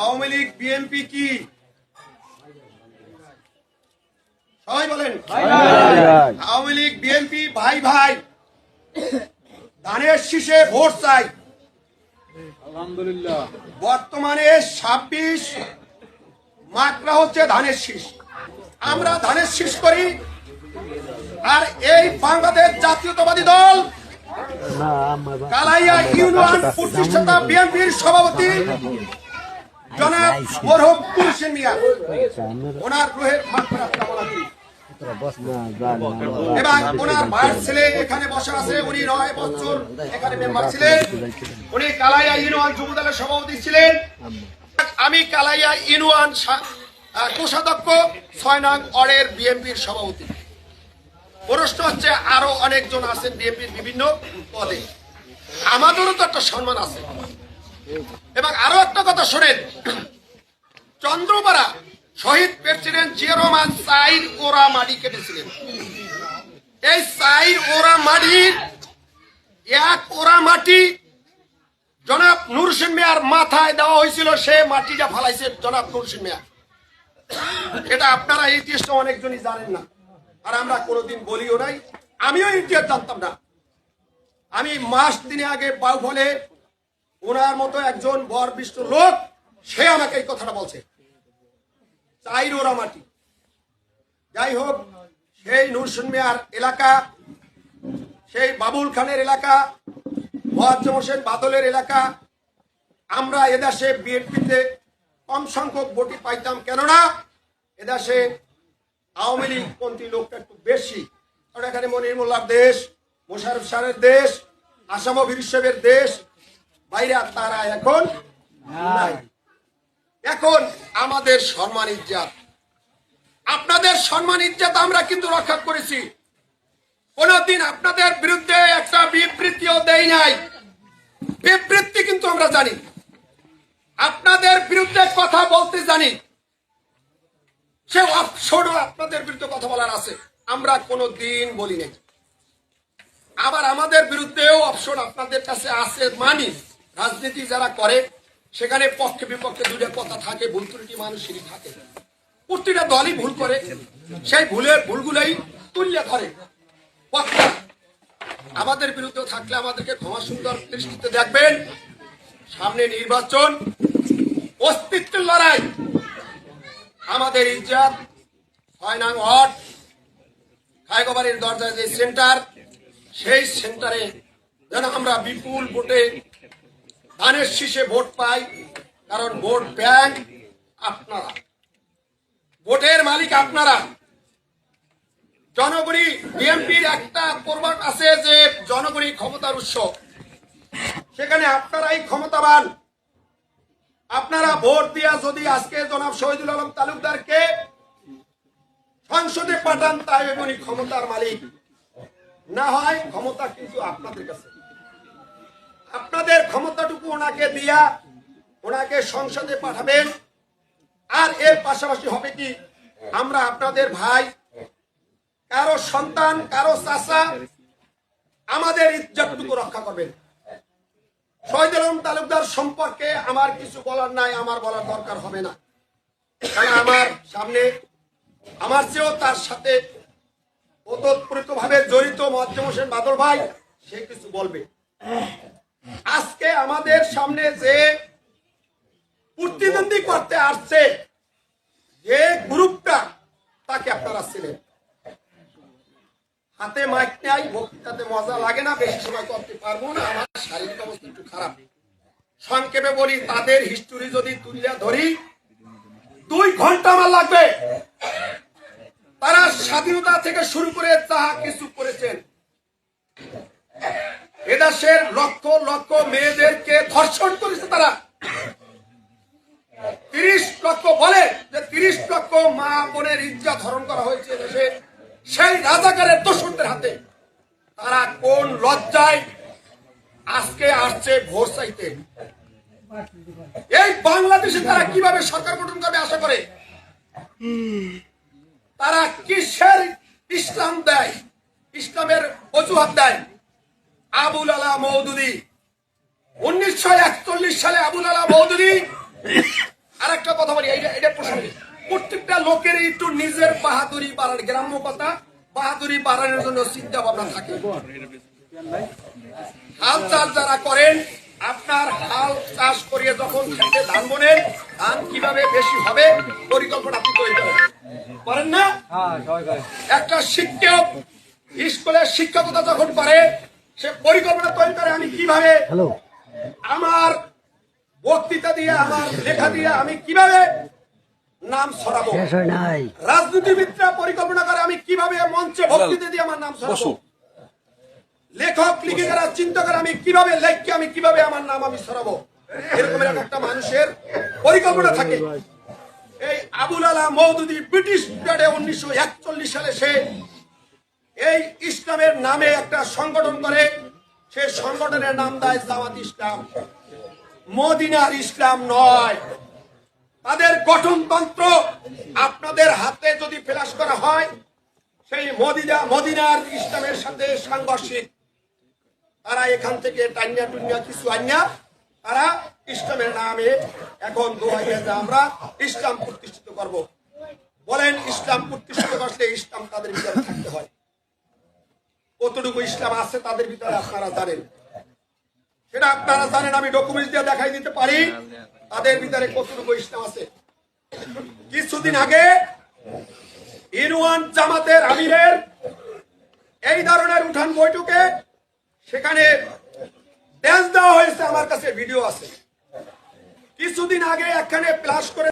Awami League BNP কি? সবাই বলেন। আওয়ামী লীগ বিএনপি ভাই ভাই। ধানের শীষে ভোট চাই। আলহামদুলিল্লাহ। বর্তমানে ছাব্বিশ মাত্রা হচ্ছে ধানের শীষ। আমরা ধানের শীষ করি। আর এই বাংলাদেশ জাতীয়তাবাদী দল কালাইয়া ইউনিয়ন প্রতিষ্ঠাতা বিএনপির সভাপতি। জনাব মরহুম তুলসী মিয়া। ওনার রোহের মাগফিরাত কামনা করি এবং ওনার ভাইয়ের ছেলে এখানে বসা আছে উনি নয় বছর এখানে মেম্বার ছিলেন। উনি কালাইয়া ইউনিয়ন যুব দলের সভাপতি ছিলেন। আমি কালাইয়া ইউনিয়ন কোষাধ্যক্ষ ছয় নং অরের বিএনপির সভাপতি। প্রশ্ন হচ্ছে আরও অনেকজন আছেন বিএনপির বিভিন্ন পদে। আমাদেরও তো একটা সম্মান আছে। এবং আরও একটা কথা শোনেন। চন্দ্রপাড়া শহীদ প্রেসিডেন্ট জিয়া রহমান সাইর ওরা মাটি কেটেছিলেন। এই সাইর ওরা মাটির এক ওরা মাটি, জনাব নুরসেন মিয়ার মাথায় দেওয়া হয়েছিল, সে মাটিটা ফালাইছে জনাব নুরসেন মিয়া। এটা আপনারা ইতিহাসটা অনেকজনই জানেন না, আর আমরা কোনোদিন বলিও নাই। আমিও ইতিহাস জানতাম না। আমি মাস দিনে আগে বাউফলে ওনার মতো একজন বর বিষ্ট লোক, সে আমাকে এই কথাটা বলছে। চাইরোরা মাটি যাই হোক, সেই নুরসুন মিয়ার এলাকা, সেই বাবুল খানের এলাকা, মোয়াজ্জম হোসেন বাদলের এলাকা, আমরা এদেশে বিএনপিতে কম সংখ্যক ভোটই পাইতাম কেননা এদেশে আওয়ামী লীগ পন্থী লোকটা একটু বেশি। কারণ এখানে মনির মোল্লার দেশ, মোশারফ সারের দেশ, আসাম বীরসেবের দেশ বাইরে তারা এখন নাই। এখন আমাদের সম্মান ইজ্জাত। আপনাদের সম্মান ইজ্জাত আমরা কিন্তু রক্ষা করেছি। কোনদিন আপনাদের বিরুদ্ধে একটা বিবৃতিও দেই নাই। বিবৃতি কিন্তু আমরা জানি। আপনাদের বিরুদ্ধে কথা বলতে জানি। সে অপশনও আপনাদের বিরুদ্ধে কথা বলার আছে। আমরা কোনো দিন বলি নাই। আবার আমাদের বিরুদ্ধেও অপশন আপনাদের কাছে আছে মানি। রাজনীতি যারা করে, সেখানে পক্ষে বিপক্ষে দুটো কথা থাকে, ভুল ত্রুটি মানুষেরই থাকে। প্রতিটা দলই ভুল করে, সেই ভুলের ভুলগুলোই তুলিয়া ধরে। আমাদের বিরুদ্ধে থাকলে আমাদেরকে ক্ষমা সুন্দর দৃষ্টিতে দেখবেন। সামনে নির্বাচন, অস্তিত্বের লড়াই। আমাদের ইজ্জাত ছয় নং ওয়ার্ড খায়গোবাড়ির দরজায় যে সেন্টার সেই সেন্টারে যেন আমরা বিপুল ভোটে ধানের শীষে ভোট পাই, কারণ ভোট ব্যাংক আপনারা। ভোটের মালিক আপনারা। জনগণী বিএনপির একটা প্রবাদ আছে যে জনগণী ক্ষমতার উৎস। সেখানে আপনারাই ক্ষমতাবান। আপনারা ভোট দিয়া যদি আজকে জনাব শহীদুল আলম তালুকদারকে সংসদে পাঠান, তাই উনি ক্ষমতার মালিক। না হয় ক্ষমতা কিন্তু আপনাদের কাছে। ক্ষমতাটুকু ওনাকে দিয়া ওনাকে সংসদে পাঠাবেন, আর এর পাশাপাশি হবে কি, আমরা আপনাদের ভাই, কারও সন্তান, কারও চাষা আমাদের ইজ্জতটুকু রক্ষা করবেন। শহীদ আলম তালুকদার সম্পর্কে আমার কিছু বলার নাই, আমার বলার দরকার হবে না। আমার সামনে, আমার চেয়েও তার সাথে ওতপ্রোত ভাবে জড়িত মজ্জম হোসেন বাদল ভাই, সে কিছু বলবে। আজকে আমাদের সামনে যে প্রতিদ্বন্দ্বী করতে আসছে, যে গ্রুপটা, তাকে আপনারা ছিলেন হাতে মাইক নাই, বক্তৃতাতে মজা লাগে না, বেশি সময় করতে পারব না, আমার শারীরিক অবস্থা একটু খারাপ। সংক্ষেপে বলি, তাদের হিস্টোরি যদি তুলিয়া ধরি, দুই ঘণ্টা আমার লাগবে। তারা স্বাধীনতা থেকে শুরু করে যাহা কিছু করেছেন এদেশের লক্ষ লক্ষ মেয়েদেরকে ধর্ষণ করেছে তারা। তিরিশ লক্ষ বলে যে তিরিশ লক্ষ মা বোনের ইজ্জা ধরণ করা হয়েছে দেশে সেই রাজাকারের দোষরদের হাতে। তারা কোন লজ্জায় আজকে আসছে ভোর চাইতে? এই বাংলাদেশে তারা কীভাবে সরকার গঠন করবে আশা করে? তারা কিসের ইসলাম দেয়? ইসলামের অজুহাত দেয়? আবুল আলা মৌদুদি। উনিশশো একচল্লিশ সালে আবুল আলা মৌদুল আর একটা কথা বলি মৌদুদি একটু নিজের বাহাদুরি বাড়ার গ্রাম্য কথা বাহাদুরি বাড়ানোর জন্য চিন্তা ভাবনা থাকে। হাল চাষ যারা করেন আপনার হাল চাষ করিয়ে যখন খেতে ধান বোনেন ধান কীভাবে বেশি হবে পরিকল্পনা আপনি তৈরি করেন। করেন না? একটা শিক্ষক স্কুলের শিক্ষকতা যখন করে সে পরিকল্পনা তৈরি করে আমি কীভাবে আমার বক্তৃতা দিয়ে আমার লেখা দিয়ে আমি কীভাবে নাম ছড়াবো শেষ রাজনীতিবিদরা পরিকল্পনা করে আমি কীভাবে মঞ্চে বক্তৃতা দিয়ে আমার নাম ছড়াবো লেখক লিখিকারা চিন্তা করে আমি কীভাবে লেখকে আমি কীভাবে আমার নাম আমি ছড়াবো এরকমের একটা মানুষের পরিকল্পনা থাকে। এই আবুল আলা মৌদুদি ব্রিটিশ পিরিয়ডে উনিশশো একচল্লিশ সালে সে এই ইসলামের নামে একটা সংগঠন করে, সে সংগঠনের নাম দেয় জামাত ইসলাম। মদিনার ইসলাম নয়। তাদের গঠনতন্ত্র আপনাদের হাতে যদি ফ্ল্যাশ করা হয়, সেই মদিনা, মদিনার ইসলামের সাথে সাংঘর্ষিক। তারা এখান থেকে টান্যা টুন্যা কিছু আন্যা তারা ইসলামের নামে এখন দোহাই যে আমরা ইসলাম প্রতিষ্ঠিত করব। বলেন ইসলাম প্রতিষ্ঠিত করতে ইসলাম তাদের ভিতরে থাকতে হয়। কতটুকু ইসলাম আছে তাদের ভিতরে আপনারা জানেন। সেটা আপনারা জানেন, আমি ডকুমেন্ট দিয়ে দেখাই দিতে পারি। তাদের ভিতরে কতটুকু ইসলাম আছে। কিছুদিন আগে ইরওয়ান জামাতের আমিরের এই ধরনের উঠান বৈঠকে সেখানে ড্যান্স দেওয়া হয়েছে, আমার কাছে ভিডিও আছে। কিছুদিন আগে এখানে প্লাস করে